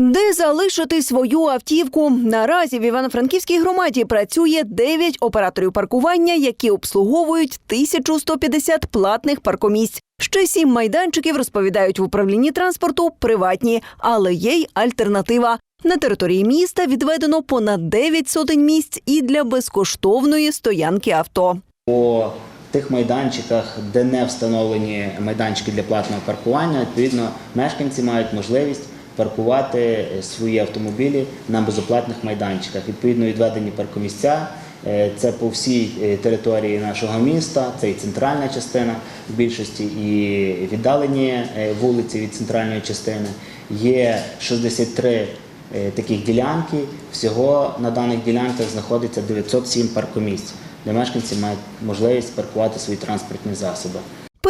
Де залишити свою автівку? Наразі в Івано-Франківській громаді працює 9 операторів паркування, які обслуговують 1150 платних паркомісць. Ще сім майданчиків розповідають в управлінні транспорту приватні, але є й альтернатива. На території міста відведено понад 9 сотень місць і для безкоштовної стоянки авто. По тих майданчиках, де не встановлені майданчики для платного паркування, відповідно, мешканці мають можливість паркувати свої автомобілі на безоплатних майданчиках. Відповідно, відведені паркомісця. е, Це по всій е, території нашого міста, це і центральна частина в більшості, і віддалені е, вулиці від центральної частини. Є 63 е, таких ділянки. Всього на даних ділянках знаходиться 907 паркомісць, де мешканці мають можливість паркувати свої транспортні засоби.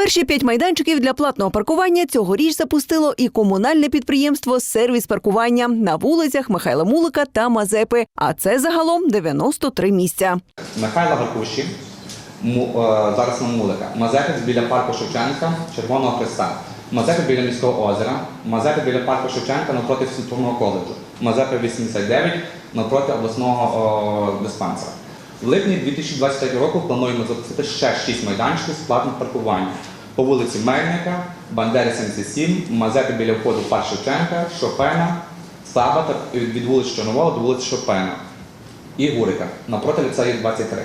Перші п'ять майданчиків для платного паркування цьогоріч запустило і комунальне підприємство «Сервіс паркування» на вулицях Михайла Мулика та Мазепи. А це загалом 93 місця. Михайла Гаркуші, Му- е, зараз на Мулика, Мазепець біля парку Шевченка, Червоного Христа, Мазепи біля міського озера, Мазепи біля парку Шевченка навпроти фізкультурного коледжу, Мазепи 89 навпроти обласного о, диспансера. В липні 2023 року плануємо запустити ще 6 майданчиків з платним паркуванням по вулиці Мельника, Бандери 77, Мазепи біля входу в Шевченка, Шопена, Сабата від вулиці Чорновола до вулиці Шопена і Гурика напроти ліцею 23.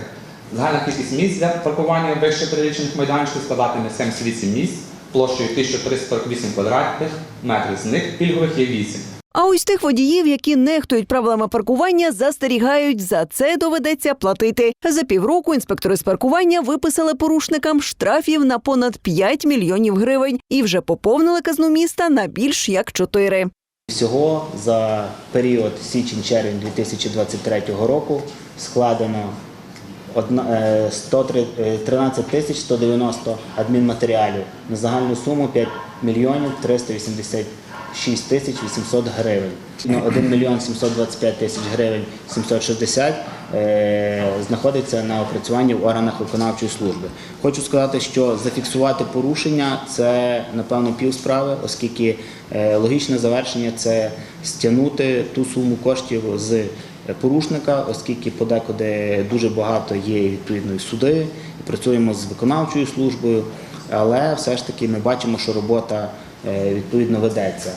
Загальна кількість місць для паркування вище перелічених майданчиків складатиме 78 місць площею 1348 квадратних метрів. З них пільгових є 8. А ось тих водіїв, які нехтують правилами паркування, застерігають. За це доведеться платити. За півроку інспектори з паркування виписали порушникам штрафів на понад 5 мільйонів гривень і вже поповнили казну міста на більш як 4. Всього за період січень-червень 2023 року складено одна- е, 103 е, 13 тисяч 190 адмінматеріалів на загальну суму 5 мільйонів 386 тисяч 800 гривень. Ну, 1 мільйон 725 тисяч гривень 760 е, знаходиться на опрацюванні в органах виконавчої служби. Хочу сказати, що зафіксувати порушення це напевно пів справи, оскільки логічне завершення це стягнути ту суму коштів з порушника, оскільки подекуди дуже багато є відповідної суди, працюємо з виконавчою службою, але все ж таки ми бачимо, що робота е, відповідно ведеться.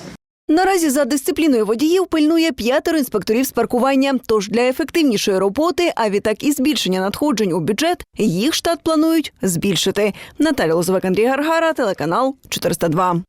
Наразі за дисципліною водіїв пильнує п'ятеро інспекторів з паркування. Тож для ефективнішої роботи, а відтак і збільшення надходжень у бюджет, їх штат планують збільшити. Наталя Лозовик, Андрій Гаргара, телеканал 402.